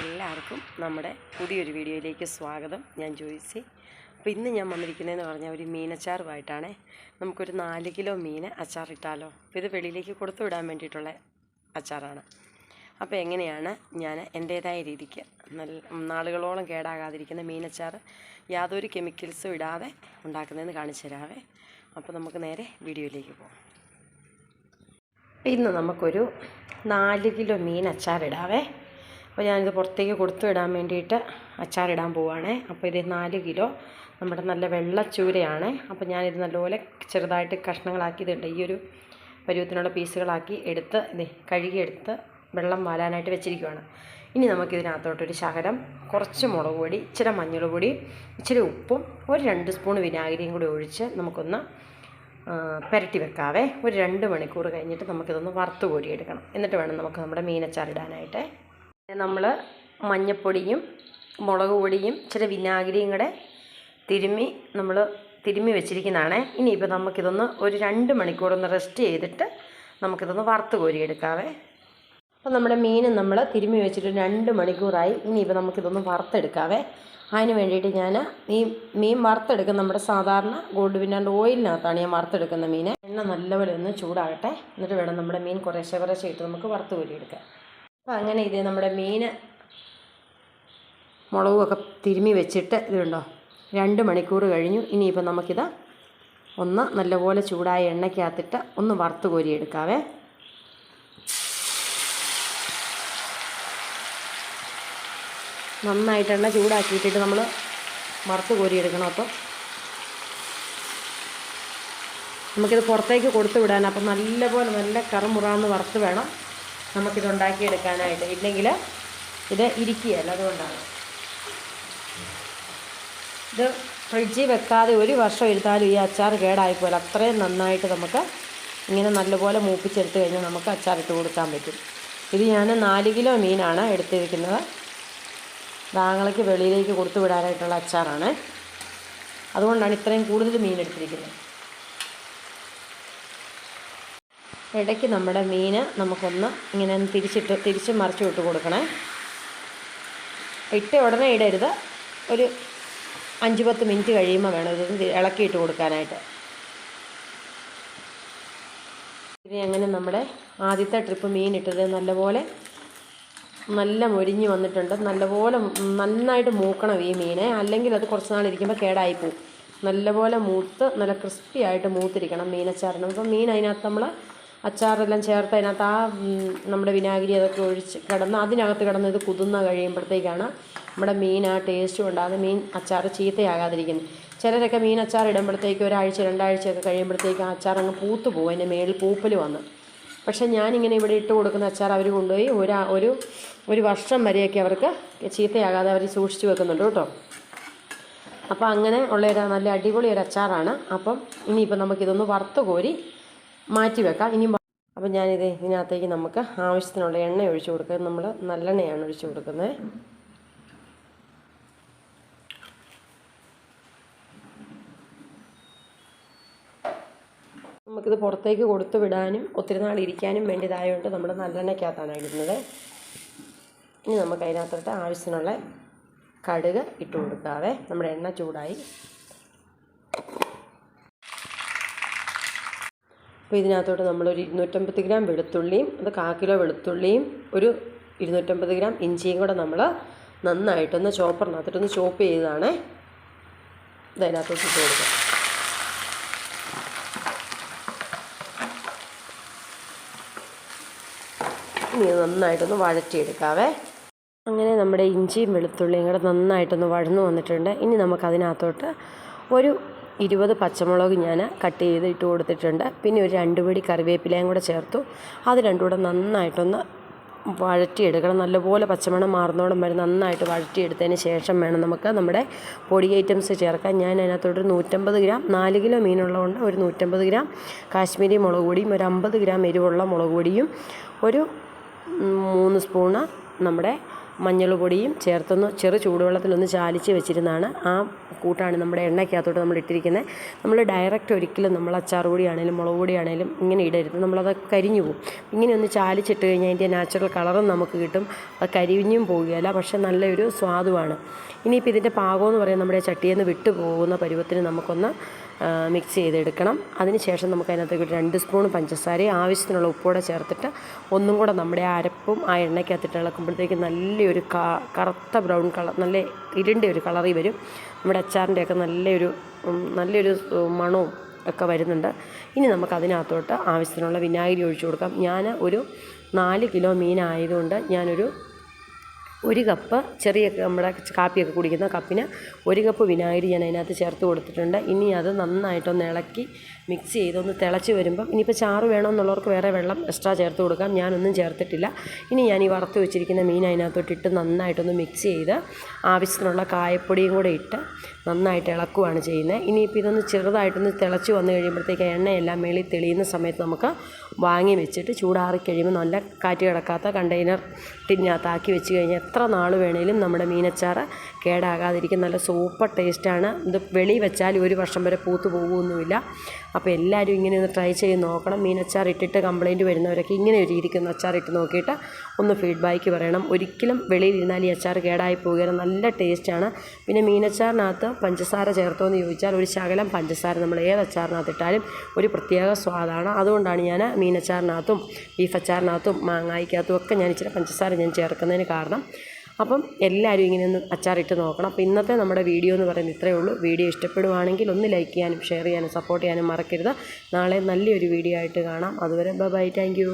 എല്ലാവർക്കും നമ്മുടെ പുതിയൊരു വീഡിയോയിലേക്ക് സ്വാഗതം. ഞാൻ ജോയിസി. അപ്പോൾ ഇന്ന് ഞാൻ വന്നിരിക്കുന്നതെന്ന് പറഞ്ഞാൽ ഒരു മീനച്ചാറുമായിട്ടാണ്. നമുക്കൊരു നാല് കിലോ മീൻ അച്ചാറിട്ടാലോ? അപ്പോൾ ഇത് വെളിയിലേക്ക് കൊടുത്തു വിടാൻ വേണ്ടിയിട്ടുള്ള അച്ചാറാണ്. അപ്പോൾ എങ്ങനെയാണ് ഞാൻ എന്റേതായ രീതിക്ക് നല്ല നാളുകളോളം കേടാകാതിരിക്കുന്ന മീനച്ചാർ യാതൊരു കെമിക്കൽസും ഇടാതെ ഉണ്ടാക്കുന്നതെന്ന് കാണിച്ചു തരാവേ. അപ്പോൾ നമുക്ക് നേരെ വീഡിയോയിലേക്ക് പോകാം. ഇന്ന് നമുക്കൊരു നാല് കിലോ മീൻ അച്ചാറിടാവേ. അപ്പോൾ ഞാനിത് പുറത്തേക്ക് കൊടുത്തു വിടാൻ വേണ്ടിയിട്ട് അച്ചാറിടാൻ പോവുകയാണേ അപ്പോൾ ഇത് നാല് കിലോ നമ്മുടെ നല്ല വെള്ളച്ചൂരയാണ് അപ്പോൾ ഞാനിത് നല്ലപോലെ ചെറുതായിട്ട് കഷ്ണങ്ങളാക്കി ഇതുണ്ട്. ഈ ഒരു പരുവത്തിനുള്ള പീസുകളാക്കി എടുത്ത് ഇത് കഴുകിയെടുത്ത് വെള്ളം വാലാനായിട്ട് വെച്ചിരിക്കുകയാണ് ഇനി നമുക്കിതിനകത്തോട്ടൊരു ശകലം കുറച്ച് മുളക് പൊടി ഇച്ചിരി മഞ്ഞൾ പൊടി ഇച്ചിരി ഉപ്പും ഒരു രണ്ട് സ്പൂൺ വിനാഗിരിയും കൂടി ഒഴിച്ച് നമുക്കൊന്ന് പുരട്ടി വെക്കാവേ. ഒരു രണ്ട് മണിക്കൂർ കഴിഞ്ഞിട്ട് നമുക്കിതൊന്ന് വറുത്ത് കോരിയെടുക്കണം. എന്നിട്ട് വേണം നമുക്ക് നമ്മുടെ മീനച്ചാറിടാനായിട്ട് നമ്മൾ മഞ്ഞപ്പൊടിയും മുളക് പൊടിയും ഇച്ചിരി വിനാഗിരിയും കൂടെ തിരുമ്മി നമ്മൾ തിരുമ്മി വെച്ചിരിക്കുന്നതാണ്. ഇനിയിപ്പോൾ നമുക്കിതൊന്ന് ഒരു രണ്ട് മണിക്കൂറൊന്ന് റെസ്റ്റ് ചെയ്തിട്ട് നമുക്കിതൊന്ന് വറുത്ത് കോരിയെടുക്കാവേ. അപ്പോൾ നമ്മുടെ മീൻ നമ്മൾ തിരുമ്മി വെച്ചിട്ട് രണ്ട് മണിക്കൂറായി. ഇനിയിപ്പോൾ നമുക്കിതൊന്ന് വറുത്തെടുക്കാവേ. അതിന് വേണ്ടിയിട്ട് ഞാൻ ഈ മീൻ വറുത്തെടുക്കുന്ന നമ്മുടെ സാധാരണ ഗോൾഡ് വിന്നാണ്ട് ഓയിലിനകത്താണ് ഞാൻ വറുത്തെടുക്കുന്ന മീൻ എണ്ണ നല്ലപോലെ ഒന്ന് ചൂടാകട്ടെ. എന്നിട്ട് വേണം നമ്മുടെ മീൻ കുറേശ്ശെ കുറേശ്ശെ ഇട്ട് നമുക്ക് വറുത്ത് കോരിയെടുക്കാം അപ്പോൾ അങ്ങനെ ഇത് നമ്മുടെ മീൻ മുളകുമൊക്കെ തിരുമ്മി വെച്ചിട്ട് ഇതുണ്ടോ? രണ്ട് മണിക്കൂർ കഴിഞ്ഞു. ഇനിയിപ്പോൾ നമുക്കിത് ഒന്ന് നല്ലപോലെ ചൂടായ എണ്ണയ്ക്കകത്തിട്ട് ഒന്ന് വറുത്ത് കോരിയെടുക്കാവേ. നന്നായിട്ട് എണ്ണ ചൂടാക്കിയിട്ടിട്ട് നമ്മൾ വറുത്ത് കോരിയെടുക്കണം അപ്പോൾ നമുക്കിത് പുറത്തേക്ക് കൊടുത്തു വിടാൻ അപ്പം നല്ലപോലെ നല്ല കറുമുറാന്ന് വറുത്ത് വേണം. നമുക്കിത് ഉണ്ടാക്കിയെടുക്കാനായിട്ട് ഇല്ലെങ്കിൽ ഇത് ഇരിക്കുകയല്ല അതുകൊണ്ടാണ്. ഇത് ഫ്രിഡ്ജിൽ വെക്കാതെ ഒരു വർഷം എടുത്താലും ഈ അച്ചാർ കേടായിപ്പോലെ അത്രയും നന്നായിട്ട് നമുക്ക് ഇങ്ങനെ നല്ലപോലെ മൂപ്പിച്ചെടുത്ത് കഴിഞ്ഞാൽ നമുക്ക് അച്ചാർ ഇട്ട് കൊടുക്കാൻ പറ്റും. ഇത് ഞാൻ നാല് കിലോ മീനാണ് എടുത്തിരിക്കുന്നത്. ദാങ്ങളയ്ക്ക് വെളിയിലേക്ക് കൊടുത്തു വിടാനായിട്ടുള്ള അച്ചാറാണ്. അതുകൊണ്ടാണ് ഇത്രയും കൂടുതൽ മീൻ എടുത്തിരിക്കുന്നത്. ഇടയ്ക്ക് നമ്മുടെ മീൻ നമുക്കൊന്ന് ഇങ്ങനെ തിരിച്ചിട്ട് തിരിച്ച് മറിച്ചു വിട്ട് കൊടുക്കണേ. ഇട്ട ഉടനെ ഇടരുത്. ഒരു അഞ്ച് പത്ത് മിനിറ്റ് കഴിയുമ്പോൾ വേണം ഇത് ഇളക്കിയിട്ട് കൊടുക്കാനായിട്ട്. ഇനി അങ്ങനെ നമ്മുടെ ആദ്യത്തെ ട്രിപ്പ് മീൻ ഇട്ടത് നല്ലപോലെ നല്ല മൊരിഞ്ഞ് വന്നിട്ടുണ്ട്. നല്ലപോലെ നന്നായിട്ട് മൂക്കണം ഈ മീനെ. അല്ലെങ്കിൽ അത് കുറച്ച് നാളിരിക്കുമ്പോൾ കേടായി പോവും. നല്ലപോലെ മൂത്ത് നല്ല ക്രിസ്പി ആയിട്ട് മൂത്തിരിക്കണം മീനച്ചാറിന്. അപ്പം മീൻ അതിനകത്ത് നമ്മൾ അച്ചാറെല്ലാം ചേർത്ത് അതിനകത്ത് ആ നമ്മുടെ വിനാഗിരി അതൊക്കെ ഒഴിച്ച് കിടന്ന് അതിനകത്ത് കിടന്ന് ഇത് കുതിർന്ന് കഴിയുമ്പോഴത്തേക്കാണ് നമ്മുടെ മീൻ ആ ടേസ്റ്റും ഉണ്ടാകുന്നത് മീൻ അച്ചാർ ചീത്തയാകാതിരിക്കുന്നത്. ചിലരൊക്കെ മീൻ അച്ചാർ ഇടുമ്പോഴത്തേക്ക് ഒരാഴ്ച രണ്ടാഴ്ചയൊക്കെ കഴിയുമ്പോഴത്തേക്ക് ആ അച്ചാർ അങ്ങ് പൂത്ത് പോകും. അതിന്റെ മേളിൽ പൂപ്പൽ വന്ന്. പക്ഷെ ഞാനിങ്ങനെ ഇവിടെ ഇട്ട് കൊടുക്കുന്ന അച്ചാർ അവർ കൊണ്ടുപോയി ഒരു ഒരു ഒരു വർഷം വരെയൊക്കെ അവർക്ക് ചീത്തയാകാതെ അവർ സൂക്ഷിച്ചു വെക്കുന്നുണ്ട് കേട്ടോ. അപ്പോൾ അങ്ങനെ ഉള്ള ഒരു നല്ല അടിപൊളി ഒരു അച്ചാറാണ്. അപ്പം ഇനിയിപ്പോൾ നമുക്കിതൊന്ന് വറുത്ത് കോരി മാറ്റി വെക്കാം. ഇനി അപ്പം ഞാനിത് ഇതിനകത്തേക്ക് നമുക്ക് ആവശ്യത്തിനുള്ള എണ്ണ ഒഴിച്ച് കൊടുക്കുക നമ്മൾ നല്ലെണ്ണയാണ് ഒഴിച്ചു കൊടുക്കുന്നത് നമുക്കിത് പുറത്തേക്ക് കൊടുത്തു വിടാനും ഒത്തിരി നാൾ ഇരിക്കാനും വേണ്ടിയതായതുകൊണ്ട് നമ്മൾ നല്ലെണ്ണയ്ക്കകത്താണ് ഇടുന്നത്. ഇനി നമുക്ക് അതിനകത്തോട്ട് ആവശ്യത്തിനുള്ള കടുക് ഇട്ട് കൊടുക്കാവേ. നമ്മുടെ എണ്ണ ചൂടായി. അപ്പോൾ ഇതിനകത്തോട്ട് നമ്മളൊരു ഇരുന്നൂറ്റമ്പത് ഗ്രാം വെളുത്തുള്ളിയും അത് കാ കിലോ വെളുത്തുള്ളിയും ഒരു ഇരുന്നൂറ്റമ്പത് ഗ്രാം ഇഞ്ചിയും കൂടെ നമ്മൾ നന്നായിട്ടൊന്ന് ചോപ്പറിനകത്തോട്ടൊന്ന് ചോപ്പ് ചെയ്തതാണ്. ഇതിനകത്തോട്ട് ഇട്ട് കൊടുക്കുക ഇനി നന്നായിട്ടൊന്ന് വഴറ്റിയെടുക്കാവേ. അങ്ങനെ നമ്മുടെ ഇഞ്ചിയും വെളുത്തുള്ളിയും കൂടെ നന്നായിട്ടൊന്ന് വഴന്നു വന്നിട്ടുണ്ട്. ഇനി നമുക്കതിനകത്തോട്ട് ഒരു ഇരുപത് പച്ചമുളക് ഞാൻ കട്ട് ചെയ്ത് ഇട്ട് കൊടുത്തിട്ടുണ്ട്. പിന്നെ ഒരു രണ്ട് പിടി കറിവേപ്പിലയും കൂടെ ചേർത്തു. അത് രണ്ടും കൂടെ നന്നായിട്ടൊന്ന് വഴറ്റിയെടുക്കണം. നല്ലപോലെ പച്ചമണം മാറുന്നോളം വരെ നന്നായിട്ട് വഴറ്റിയെടുത്തതിന് ശേഷം വേണം നമുക്ക് നമ്മുടെ പൊടി ഐറ്റംസ് ചേർക്കാൻ. ഞാൻ അതിനകത്തോട്ട് നൂറ്റമ്പത് ഗ്രാം നാല് കിലോ മീനുള്ളതുകൊണ്ട് ഒരു നൂറ്റമ്പത് ഗ്രാം കാശ്മീരി മുളക് പൊടിയും ഒരു അമ്പത് ഗ്രാം എരിവുള്ള മുളക് പൊടിയും ഒരു മൂന്ന് സ്പൂണ് നമ്മുടെ മഞ്ഞൾ പൊടിയും ചേർത്തൊന്ന് ചെറു ചൂടുവെള്ളത്തിലൊന്ന് ചാലിച്ച് വെച്ചിരുന്നാണ് ആ കൂട്ടാണ് നമ്മുടെ എണ്ണയ്ക്കകത്തോട്ട് നമ്മൾ ഇട്ടിരിക്കുന്നത്. നമ്മൾ ഡയറക്റ്റ് ഒരിക്കലും നമ്മൾ അച്ചാർ പൊടിയാണേലും മുളക് പൊടിയാണേലും ഇങ്ങനെ ഇടരുത്. നമ്മളത് കരിഞ്ഞു പോകും. ഇങ്ങനെ ഒന്ന് ചാലിച്ചിട്ട് കഴിഞ്ഞാൽ അതിന്റെ നാച്ചുറൽ കളറും നമുക്ക് കിട്ടും. അത് കരിഞ്ഞും പോവുകയല്ല പക്ഷെ നല്ലൊരു സ്വാദുമാണ്. ഇനിയിപ്പോൾ ഇതിന്റെ പാകമെന്ന് പറയുന്നത് നമ്മുടെ ചട്ടിയിൽ നിന്ന് വിട്ടു പോകുന്ന പരുവത്തിന് നമുക്കൊന്ന് മിക്സ് ചെയ്തെടുക്കണം. അതിനുശേഷം നമുക്ക് അതിനകത്തേക്ക് ഒരു രണ്ട് സ്പൂൺ പഞ്ചസാരയും ആവശ്യത്തിനുള്ള ഉപ്പുകൂടെ ചേർത്തിട്ട് ഒന്നും കൂടെ നമ്മുടെ അരപ്പും ആ എണ്ണയ്ക്കകത്തിട്ട് ഇളക്കുമ്പോഴത്തേക്ക് നല്ലൊരു കറുത്ത ബ്രൗൺ കളർ നല്ല ഇരുണ്ട ഒരു കളറി വരും. നമ്മുടെ അച്ചാറിന്റെയൊക്കെ നല്ലൊരു നല്ലൊരു മണവും ഒക്കെ വരുന്നുണ്ട്. ഇനി നമുക്ക് അതിനകത്തോട്ട് ആവശ്യത്തിനുള്ള വിനാഗിരി ഒഴിച്ചു കൊടുക്കാം. ഞാൻ ഒരു നാല് കിലോ മീനായതുകൊണ്ട് ഞാനൊരു ഒരു കപ്പ് ചെറിയ നമ്മുടെ കാപ്പിയൊക്കെ കുടിക്കുന്ന കപ്പിന് ഒരു കപ്പ് വിനാഗിരി ഞാൻ അതിനകത്ത് ചേർത്ത് കൊടുത്തിട്ടുണ്ട്. ഇനി അത് നന്നായിട്ടൊന്ന് ഇളക്കി മിക്സ് ചെയ്തൊന്ന് തിളച്ച് വരുമ്പം ഇനിയിപ്പോൾ ചാറ് വേണമെന്നുള്ളവർക്ക് വേറെ വെള്ളം എക്സ്ട്രാ ചേർത്ത് കൊടുക്കാം. ഞാനൊന്നും ചേർത്തിട്ടില്ല. ഇനി ഞാൻ ഈ വറുത്ത് വെച്ചിരിക്കുന്ന മീൻ അതിനകത്തോട്ട് ഇട്ട് നന്നായിട്ടൊന്ന് മിക്സ് ചെയ്ത് ആവശ്യത്തിനുള്ള കായപ്പൊടിയും കൂടെ ഇട്ട് നന്നായിട്ട് ഇളക്കുവാണ് ചെയ്യുന്നത്. ഇനിയിപ്പോൾ ഇതൊന്ന് ചെറുതായിട്ടൊന്ന് തിളച്ച് വന്നു കഴിയുമ്പോഴത്തേക്ക് എണ്ണയെല്ലാം മേളിൽ തെളിയുന്ന സമയത്ത് നമുക്ക് വാങ്ങി വെച്ചിട്ട് ചൂടാറി കഴിയുമ്പോൾ നല്ല കാറ്റ് കിടക്കാത്ത കണ്ടെയ്നർ ടിന്നകത്താക്കി വെച്ച് കഴിഞ്ഞാൽ എത്ര നാൾ വേണേലും നമ്മുടെ മീനച്ചാറ് കേടാകാതിരിക്കും നല്ല സൂപ്പർ ടേസ്റ്റാണ്. ഇത് വെളി വെച്ചാൽ ഒരു വർഷം വരെ പൂത്ത് പോകുമൊന്നുമില്ല അപ്പോൾ എല്ലാവരും ഇങ്ങനെ ഒന്ന് ട്രൈ ചെയ്ത് നോക്കണം. മീനച്ചാർ ഇട്ടിട്ട് കംപ്ലയിന്റ് വരുന്നവരൊക്കെ ഇങ്ങനെ ഒരു ഇരിക്കുന്ന അച്ചാർ ഇട്ട് നോക്കിയിട്ട് ഒന്ന് ഫീഡ്ബാക്ക് പറയണം. ഒരിക്കലും വെളിയിലിരുന്നാൽ ഈ അച്ചാർ കേടായി പോകുകയാണ് നല്ല ടേസ്റ്റാണ്. പിന്നെ മീനച്ചാറിനകത്ത് പഞ്ചസാര ചേർത്തോ എന്ന് ചോദിച്ചാൽ ഒരു ശകലം പഞ്ചസാര നമ്മൾ ഏത് അച്ചാറിനകത്ത് ഇട്ടാലും ഒരു പ്രത്യേക സ്വാദാണ്. അതുകൊണ്ടാണ് ഞാൻ മീനച്ചാറിനകത്തും ബീഫ് അച്ചാറിനകത്തും മാങ്ങായ്ക്കകത്തും ഒക്കെ ഞാൻ ഇച്ചിരി പഞ്ചസാര ഞാൻ ചേർക്കുന്നതിന് കാരണം. അപ്പം എല്ലാവരും ഇങ്ങനെ ഒന്ന് അച്ചാറിട്ട് നോക്കണം. അപ്പോൾ ഇന്നത്തെ നമ്മുടെ വീഡിയോ എന്ന് പറയുന്നത് ഇത്രയേ ഉള്ളൂ. വീഡിയോ ഇഷ്ടപ്പെടുവാണെങ്കിൽ ഒന്ന് ലൈക്ക് ചെയ്യാനും ഷെയർ ചെയ്യാനും സപ്പോർട്ട് ചെയ്യാനും മറക്കരുത്. നാളെ നല്ലൊരു വീഡിയോ ആയിട്ട് കാണാം. അതുവരെ ബൈ. Thank you.